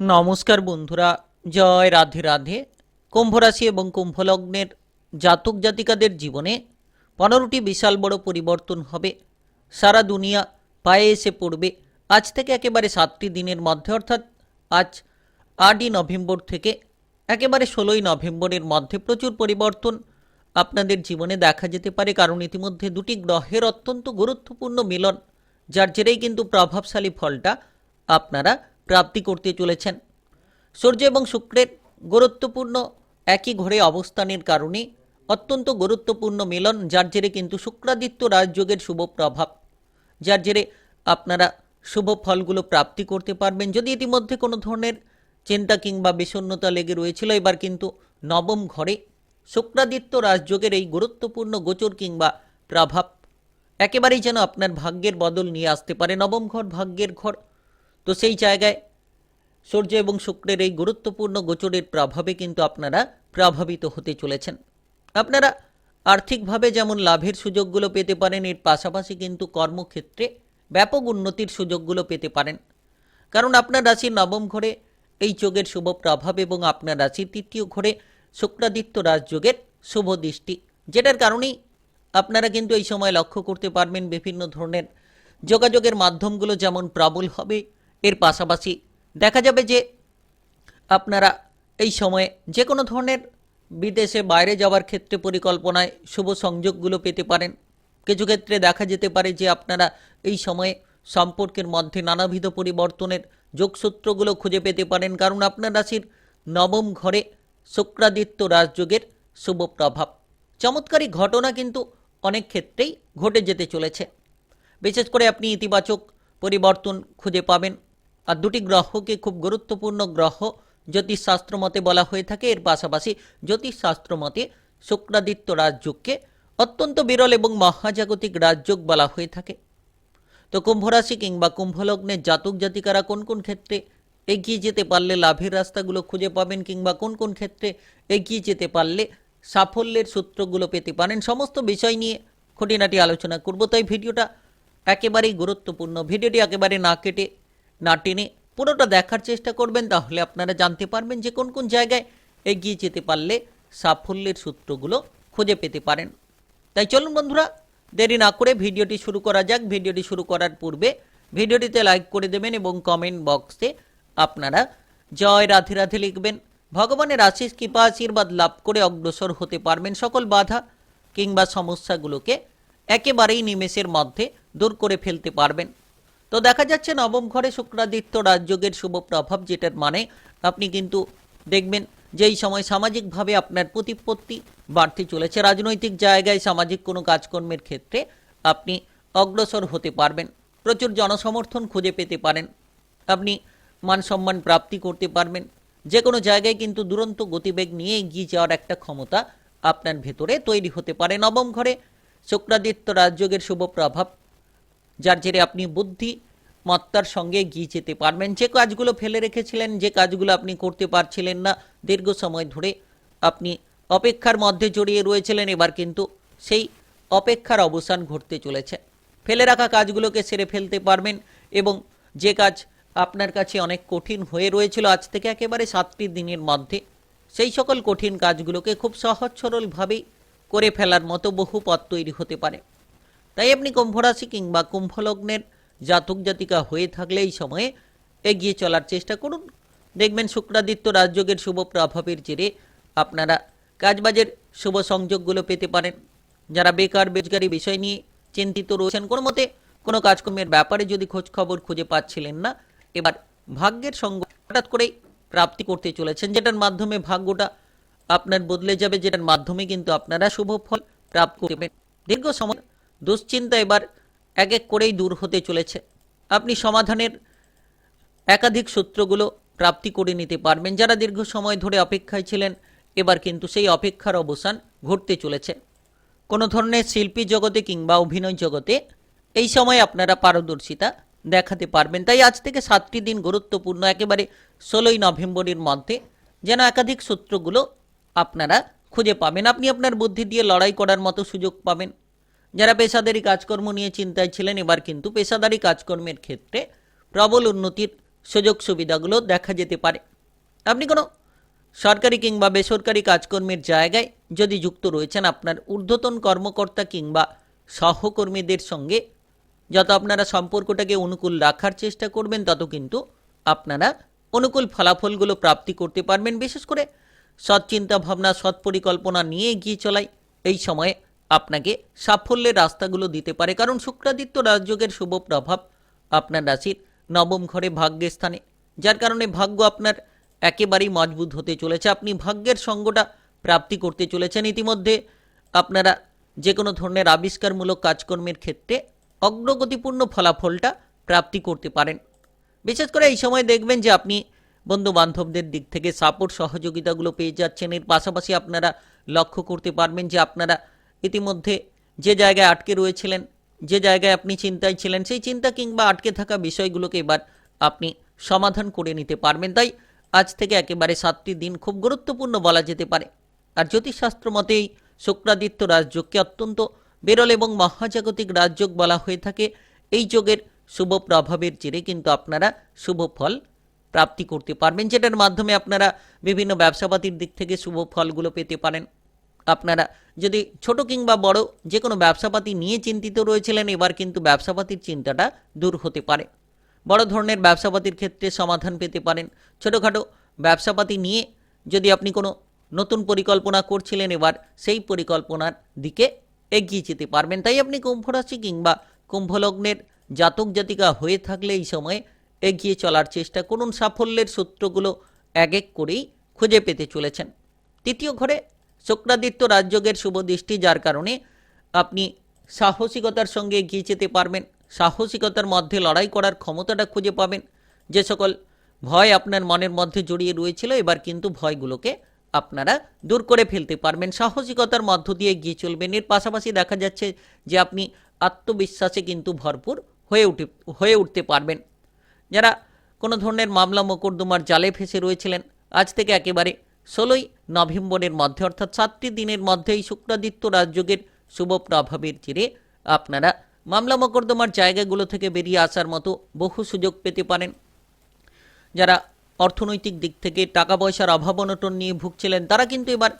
নমস্কার বন্ধুরা, জয় রাধে রাধে। কুম্ভ রাশি এবং কুম্ভলগ্নের জাতক জাতিকাদের জীবনে পনেরোটি বিশাল বড় পরিবর্তন হবে। সারা দুনিয়া পায়ে এসে পড়বে। আজ থেকে একেবারে সাতটি দিনের মধ্যে, অর্থাৎ আজ আটই নভেম্বর থেকে একেবারে ষোলোই নভেম্বরের মধ্যে প্রচুর পরিবর্তন আপনাদের জীবনে দেখা যেতে পারে, কারণ ইতিমধ্যে দুটি গ্রহের অত্যন্ত গুরুত্বপূর্ণ মিলন, যার জেরেই কিন্তু প্রভাবশালী ফলটা আপনারা প্রাপ্তি করতে চলেছেন। সূর্য এবং শুক্রের গুরুত্বপূর্ণ একই ঘরে অবস্থানের কারণে অত্যন্ত গুরুত্বপূর্ণ মিলন, যার জেরে কিন্তু শুক্রাদিত্য রাজযোগের শুভ প্রভাব, যার জেরে আপনারা শুভ ফলগুলো প্রাপ্তি করতে পারবেন। যদি ইতিমধ্যে কোনো ধরনের চিন্তা কিংবা বিষণ্ণতা লেগে রয়েছিল, এবার কিন্তু নবম ঘরে শুক্রাদিত্য রাজযোগের এই গুরুত্বপূর্ণ গোচর কিংবা প্রভাব একেবারেই যেন আপনার ভাগ্যের বদল নিয়ে আসতে পারে। নবম ঘর ভাগ্যের ঘর। তো সেই জায়গায় সূর্য এবং শুক্রের এই গুরুত্বপূর্ণ গোচরের প্রভাবে কিন্তু আপনারা প্রভাবিত হতে চলেছেন। আপনারা আর্থিকভাবে যেমন লাভের সুযোগগুলো পেতে পারেন, এর পাশাপাশি কিন্তু কর্মক্ষেত্রে ব্যাপক উন্নতির সুযোগগুলো পেতে পারেন। কারণ আপনার রাশির নবম ঘরে এই যোগের শুভ প্রভাব এবং আপনার রাশির তৃতীয় ঘরে শুক্রাদিত্য রাজযোগের শুভ দৃষ্টি, যেটার কারণেই আপনারা কিন্তু এই সময় লক্ষ্য করতে পারবেন বিভিন্ন ধরনের যোগাযোগের মাধ্যমগুলো যেমন প্রবল হবে এর পাশাপাশি দেখা যাবে যে আপনারা এই সময়ে যে কোনো ধরনের বিদেশে বাইরে যাওয়ার ক্ষেত্রে পরিকল্পনায় শুভ সংযোগগুলো পেতে পারেন। কিছু ক্ষেত্রে দেখা যেতে পারে যে আপনারা এই সময়ে সম্পর্কের মধ্যে নানাবিধ পরিবর্তনের যোগসূত্রগুলো খুঁজে পেতে পারেন। কারণ আপনার রাশির নবম ঘরে শুক্রাদিত্য রাজযোগের শুভ প্রভাব। চমৎকারী ঘটনা কিন্তু অনেক ক্ষেত্রেই ঘটে যেতে চলেছে। বিশেষ করে আপনি ইতিবাচক পরিবর্তন খুঁজে পাবেন। আর দুটি গ্রহকে খুব গুরুত্বপূর্ণ গ্রহ জ্যোতিষশাস্ত্র মতে বলা হয়ে থাকে। এর পাশাপাশি জ্যোতিষশাস্ত্র মতে শুক্রাদিত্য রাজযোগকে অত্যন্ত বিরল এবং মহাজাগতিক রাজযোগ বলা হয়ে থাকে। তো কুম্ভ রাশি কিংবা কুম্ভলগ্নের জাতক জাতিকারা কোন কোন ক্ষেত্রে এগিয়ে যেতে পারলে লাভের রাস্তাগুলো খুঁজে পাবেন কিংবা কোন কোন ক্ষেত্রে এগিয়ে যেতে পারলে সাফল্যের সূত্রগুলো পেতে পারেন, সমস্ত বিষয় নিয়ে খুঁটিনাটি আলোচনা করব। তাই ভিডিওটা একেবারেই গুরুত্বপূর্ণ। ভিডিওটি একেবারে না কেটে না টেনে পুরোটা দেখার চেষ্টা করবেন, তাহলে আপনারা জানতে পারবেন যে কোন কোন জায়গায় এগিয়ে যেতে পারলে সাফল্যের সূত্রগুলো খুঁজে পেতে পারেন। তাই চলুন বন্ধুরা, দেরি না করে ভিডিওটি শুরু করা যাক। ভিডিওটি শুরু করার পূর্বে ভিডিওটিতে লাইক করে দেবেন এবং কমেন্ট বক্সে আপনারা জয় রাধে রাধে লিখবেন। ভগবানের আশিস কৃপা, আশীর্বাদ লাভ করে অগ্রসর হতে পারবেন সকল বাধা কিংবা সমস্যাগুলোকে একেবারেই নিমেষের মধ্যে দূর করে ফেলতে পারবেন। তো দেখা যাচ্ছে নবম ঘরে শুক্রাদিত্য রাজযোগের শুভ প্রভাব যেটার মানে আপনি কিন্তু দেখবেন যে এই সময় সামাজিকভাবে আপনার প্রতিপত্তি বাড়তে চলেছে। রাজনৈতিক জায়গায় সামাজিক কোনো কাজকর্মের ক্ষেত্রে আপনি অগ্রসর হতে পারবেন, প্রচুর জনসমর্থন খুঁজে পেতে পারেন, আপনি মান সম্মান প্রাপ্তি করতে পারবেন। যে কোনো জায়গায় কিন্তু দুরন্ত গতিবেগ নিয়ে এগিয়ে যাওয়ার একটা ক্ষমতা আপনার ভেতরে তৈরি হতে পারে। নবম ঘরে শুক্রাদিত্য রাজযোগের শুভ প্রভাব যার জেরে আপনি বুদ্ধি মত্তার সঙ্গে এগিয়ে যেতে পারবেন। যে কাজগুলো ফেলে রেখেছিলেন, যে কাজগুলো আপনি করতে পারছিলেন না, দীর্ঘ সময় ধরে আপনি অপেক্ষার মধ্যে জড়িয়ে রয়েছিলেন, এবার কিন্তু সেই অপেক্ষার অবসান ঘটতে চলেছে। ফেলে রাখা কাজগুলোকে সেরে ফেলতে পারবেন এবং যে কাজ আপনার কাছে অনেক কঠিন হয়ে রয়েছিল, আজ থেকে একেবারে সাতটি দিনের মধ্যে সেই সকল কঠিন কাজগুলোকে খুব সহজ সরলভাবেই করে ফেলার মতো বহু পথ তৈরি হতে পারে। তাই আপনি কুম্ভরাশি কিংবা কুম্ভলগ্নের জাতক জাতিকা হয়ে থাকলে এই সময়ে এগিয়ে চলার চেষ্টা করুন। দেখবেন শুক্রাদিত্য রাজযোগের শুভ প্রভাবের জেরে আপনারা কাজবাজের শুভ সংযোগগুলো পেতে পারেন। যারা বেকার বেজগারি বিষয় নিয়ে চিন্তিত রয়েছেন, কোনো মতে কোনো কাজকর্মের ব্যাপারে যদি খোঁজ খবর খুঁজে পাচ্ছিলেন না, এবার ভাগ্যের সঙ্গ হঠাৎ করেই প্রাপ্তি করতে চলেছেন, যেটার মাধ্যমে ভাগ্যটা আপনার বদলে যাবে, যেটার মাধ্যমে কিন্তু আপনারা শুভ ফল প্রাপ্ত করবেন। দীর্ঘ সময় দুশ্চিন্তা এবার এক এক করেই দূর হতে চলেছে। আপনি সমাধানের একাধিক সূত্রগুলো প্রাপ্তি করে নিতে পারবেন। যারা দীর্ঘ সময় ধরে অপেক্ষায় ছিলেন, এবার কিন্তু সেই অপেক্ষার অবসান ঘটতে চলেছে। কোনো ধরনের শিল্পী জগতে কিংবা অভিনয় জগতে এই সময় আপনারা পারদর্শিতা দেখাতে পারবেন। তাই আজ থেকে সাতটি দিন গুরুত্বপূর্ণ, একেবারে ষোলোই নভেম্বরের মধ্যে যেন একাধিক সূত্রগুলো আপনারা খুঁজে পাবেন। আপনি আপনার বুদ্ধি দিয়ে লড়াই করার মতো সুযোগ পাবেন। যারা পেশাদারি কাজকর্ম নিয়ে চিন্তায় ছিলেন, এবার কিন্তু পেশাদারি কাজকর্মের ক্ষেত্রে প্রবল উন্নতির সুযোগ সুবিধাগুলো দেখা যেতে পারে। আপনি কোনো সরকারি কিংবা বেসরকারি কাজকর্মের জায়গায় যদি যুক্ত রয়েছেন, আপনার ঊর্ধ্বতন কর্মকর্তা কিংবা সহকর্মীদের সঙ্গে যত আপনারা সম্পর্কটাকে অনুকূল রাখার চেষ্টা করবেন, তত কিন্তু আপনারা অনুকূল ফলাফলগুলো প্রাপ্তি করতে পারবেন। বিশেষ করে সৎ চিন্তা ভাবনা সৎ পরিকল্পনা নিয়ে এগিয়ে চলাই, এই সময়ে আপনাকে সাফল্যের রাস্তাগুলো দিতে পারে। কারণ শুক্রাদিত্য রাজযোগের শুভ প্রভাব আপনার রাশির নবম ঘরে ভাগ্যের স্থানে যার কারণে ভাগ্য আপনার একেবারেই মজবুত হতে চলেছে। আপনি ভাগ্যের সঙ্গটা প্রাপ্তি করতে চলেছেন। ইতিমধ্যে আপনারা যে কোনো ধরনের আবিষ্কারমূলক কাজকর্মের ক্ষেত্রে অগ্রগতিপূর্ণ ফলাফলটা প্রাপ্তি করতে পারেন। বিশেষ করে এই সময় দেখবেন যে আপনি বন্ধু বান্ধবদের দিক থেকে সাপোর্ট সহযোগিতাগুলো পেয়ে যাচ্ছেন। এর পাশাপাশি আপনারা লক্ষ্য করতে পারবেন যে আপনারা ইতিমধ্যে যে জায়গায় আটকে রয়েছিলেন, যে জায়গায় আপনি চিন্তায় ছিলেন, সেই চিন্তা কিংবা আটকে থাকা বিষয়গুলোকে এবার আপনি সমাধান করে নিতে পারবেন। তাই আজ থেকে একেবারে সাতটি দিন খুব গুরুত্বপূর্ণ বলা যেতে পারে। আর জ্যোতিষশাস্ত্র মতেই শুক্রাদিত্য রাজযোগকে অত্যন্ত বিরল এবং মহাজাগতিক রাজযোগ বলা হয়ে থাকে। এই যোগের শুভ প্রভাবের জেরে কিন্তু আপনারা শুভ ফল প্রাপ্তি করতে পারবেন, যেটার মাধ্যমে আপনারা বিভিন্ন ব্যবসাপাতির দিক থেকে শুভ ফলগুলো পেতে পারেন। আপনারা যদি ছোট কিংবা বড় যে কোনো ব্যবসাপাতি নিয়ে চিন্তিত রয়েছিলেন, এবার কিন্তু ব্যবসাপাতির চিন্তাটা দূর হতে পারে। বড় ধরনের ব্যবসাপাতির ক্ষেত্রে সমাধান পেতে পারেন। ছোটোখাটো ব্যবসাপাতি নিয়ে যদি আপনি কোনো নতুন পরিকল্পনা করছিলেন, এবার সেই পরিকল্পনার দিকে এগিয়ে যেতে পারবেন। তাই আপনি কুম্ভ রাশি কিংবা কুম্ভলগ্নের জাতক জাতিকা হয়ে থাকলে এই সময়ে এগিয়ে চলার চেষ্টা করুন। সাফল্যের সূত্রগুলো এক এক করেই খুঁজে পেতে চলেছেন। তৃতীয় ঘরে শুক্রাদিত্য রাজযোগের শুভ দৃষ্টি, যার কারণে আপনি সাহসিকতার সঙ্গে এগিয়ে যেতে পারবেন। সাহসিকতার মধ্যে লড়াই করার ক্ষমতাটা খুঁজে পাবেন। যে সকল ভয় আপনার মনের মধ্যে জড়িয়ে রয়েছিল, এবার কিন্তু ভয়গুলোকে আপনারা দূর করে ফেলতে পারবেন। সাহসিকতার মধ্য দিয়ে এগিয়ে চলবেন। এর পাশাপাশি দেখা যাচ্ছে যে আপনি আত্মবিশ্বাসে কিন্তু ভরপুর হয়ে উঠে, হয়ে উঠতে পারবেন। যারা কোনো ধরনের মামলা মোকদ্দমার জালে ফেসে রয়েছিলেন, আজ থেকে একেবারে ষোলোই নভেম্বরের মধ্যে, অর্থাৎ সাতটি দিনের মধ্যে এই শুক্রাদিত্য রাজযোগের শুভ প্রভাবের জেরে আপনারা মামলা মোকদ্দমার জায়গাগুলো থেকে বেরিয়ে আসার মতো বহু সুযোগ পেতে পারেন। যারা অর্থনৈতিক দিক থেকে টাকা পয়সার অভাব অনটন নিয়ে ভুগছিলেন, তারা কিন্তু এবার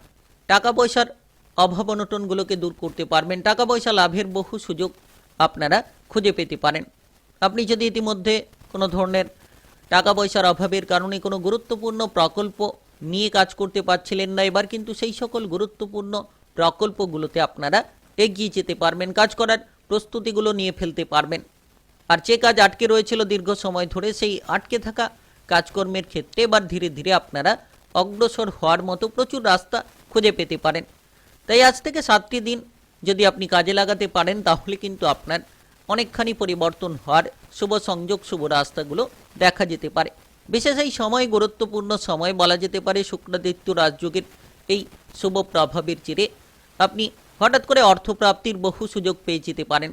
টাকা পয়সার অভাব অনটনগুলোকে দূর করতে পারবেন। টাকা পয়সা লাভের বহু সুযোগ আপনারা খুঁজে পেতে পারেন। আপনি যদি ইতিমধ্যে কোনো ধরনের টাকা পয়সার অভাবের কারণে কোনো গুরুত্বপূর্ণ প্রকল্প নিয়ে কাজ করতে পারছিলেন না এবার, কিন্তু সেই সকল গুরুত্বপূর্ণ প্রকল্পগুলোতে আপনারা এগিয়ে যেতে পারবেন, কাজ করার প্রস্তুতিগুলো নিয়ে ফেলতে পারবেন। আর যে কাজ আটকে রয়েছিল দীর্ঘ সময় ধরে, সেই আটকে থাকা কাজকর্মের ক্ষেত্রে এবার ধীরে ধীরে আপনারা অগ্রসর হওয়ার মতো প্রচুর রাস্তা খুঁজে পেতে পারেন। তাই আজ থেকে সাতটি দিন যদি আপনি কাজে লাগাতে পারেন, তাহলে কিন্তু আপনার অনেকখানি পরিবর্তন হওয়ার শুভ সংযোগ, শুভ রাস্তাগুলো দেখা যেতে পারে। বিশেষ এই সময় গুরুত্বপূর্ণ সময় বলা যেতে পারে শুক্রাদিত্য রাজযোগের এই শুভ প্রভাবের জেরে। আপনি হঠাৎ করে অর্থপ্রাপ্তির বহু সুযোগ পেয়ে যেতে পারেন।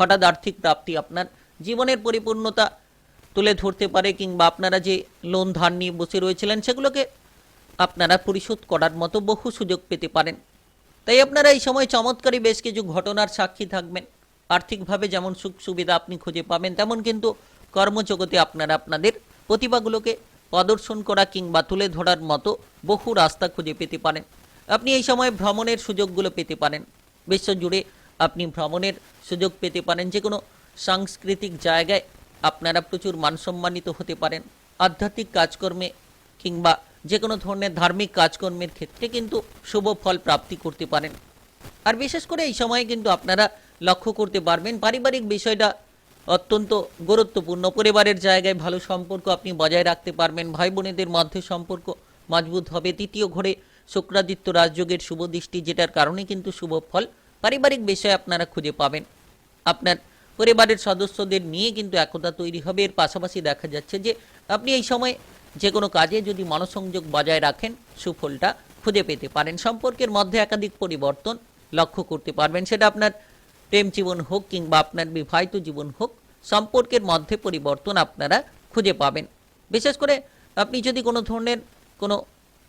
হঠাৎ আর্থিক প্রাপ্তি আপনার জীবনের পরিপূর্ণতা তুলে ধরতে পারে কিংবা আপনারা যে লোন ধার নিয়ে বসে রয়েছিলেন সেগুলোকে আপনারা পরিশোধ করার মতো বহু সুযোগ পেতে পারেন। তাই আপনারা এই সময় চমৎকারী বেশ কিছু ঘটনার সাক্ষী থাকবেন। আর্থিকভাবে যেমন সুখ সুবিধা আপনি খুঁজে পাবেন, তেমন কিন্তু কর্মজগতে আপনারা আপনাদের প্রতিভাগুলোকে প্রদর্শন করা কিংবা তুলে ধরার মতো বহু রাস্তা খুঁজে পেতে পারেন। আপনি এই সময় ভ্রমণের সুযোগগুলো পেতে পারেন। বিশ্বজুড়ে আপনি ভ্রমণের সুযোগ পেতে পারেন। যে কোনো সাংস্কৃতিক জায়গায় আপনারা প্রচুর মানসম্মানিত হতে পারেন। আধ্যাত্মিক কাজকর্মে কিংবা যে কোনো ধরনের ধার্মিক কাজকর্মের ক্ষেত্রে কিন্তু শুভ ফল প্রাপ্তি করতে পারেন। আর বিশেষ করে এই সময়ে কিন্তু আপনারা লক্ষ্য করতে পারবেন পারিবারিক বিষয়টা অত্যন্ত গুরুত্বপূর্ণ। পরিবারের জায়গায় ভালো সম্পর্ক আপনি বজায় রাখতে পারবেন। ভাই বোনেদের মধ্যে সম্পর্ক মজবুত হবে। তৃতীয় ঘরে শুক্রাদিত্য রাজযোগের শুভ দৃষ্টি, যেটার কারণে কিন্তু শুভ ফল পারিবারিক বিষয়ে আপনারা খুঁজে পাবেন। আপনার পরিবারের সদস্যদের নিয়ে কিন্তু একতা তৈরি হবে। এর পাশাপাশি দেখা যাচ্ছে যে আপনি এই সময় যে কোনো কাজে যদি মনসংযোগ বজায় রাখেন, সুফলটা খুঁজে পেতে পারেন। সম্পর্কের মধ্যে একাধিক পরিবর্তন লক্ষ্য করতে পারবেন। সেটা আপনার প্রেম জীবন হোক কিংবা আপনার বিবাহিত জীবন হোক সম্পর্কের মধ্যে পরিবর্তন আপনারা খুঁজে পাবেন। বিশেষ করে আপনি যদি কোনো ধরনের কোনো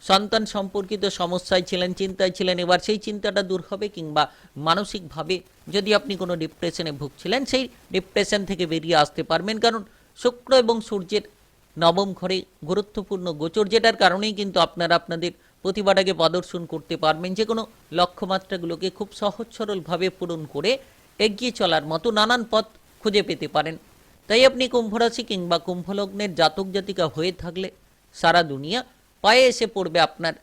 সন্তান সম্পর্কিত সমস্যায় ছিলেন, চিন্তায় ছিলেন, এবার সেই চিন্তাটা দূর হবে কিংবা মানসিকভাবে যদি আপনি কোনো ডিপ্রেশনে ভুগছিলেন, সেই ডিপ্রেশন থেকে বেরিয়ে আসতে পারবেন। কারণ শুক্র এবং সূর্যের নবম ঘরে গুরুত্বপূর্ণ গোচর, যেটার কারণেই কিন্তু আপনারা আপনাদের প্রতিভাটাকে প্রদর্শন করতে পারবেন। যে কোনো লক্ষ্যমাত্রাগুলোকে খুব সহজ সরলভাবে পূরণ করে এগিয়ে চলার মতো নানান পথ খুঁজে পেতে পারেন। তাই আপনি কুম্ভরাশি কিংবা কুম্ভলগ্নের জাতক জাতিকা হয়ে থাকলে সারা দুনিয়া পায়ে এসে পড়বে আপনার।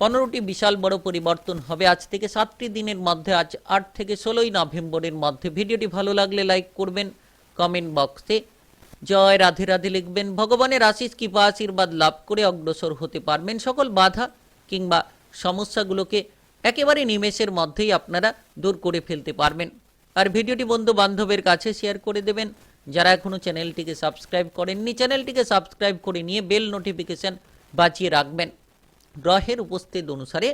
পনেরোটি বিশাল বড় পরিবর্তন হবে আজ থেকে সাতটি দিনের মধ্যে, আজ আট থেকে ষোলোই নভেম্বরের মধ্যে। ভিডিওটি ভালো লাগলে লাইক করবেন, কমেন্ট বক্সে জয় রাধে রাধে লিখবেন। ভগবানের আশিস কৃপা, আশীর্বাদ লাভ করে অগ্রসর হতে পারবেন। সকল বাধা কিংবা সমস্যাগুলোকে একেবারে নিমেষের মধ্যেই আপনারা দূর করে ফেলতে পারবেন। আর ভিডিওটি বন্ধু বান্ধবের কাছে শেয়ার করে দেবেন। যারা এখনও চ্যানেলটিকে সাবস্ক্রাইব করেননি, চ্যানেলটিকে সাবস্ক্রাইব করে নিয়ে বেল নোটিফিকেশন বাঁচিয়ে রাখবেন। গ্রহের উপস্থিত অনুসারে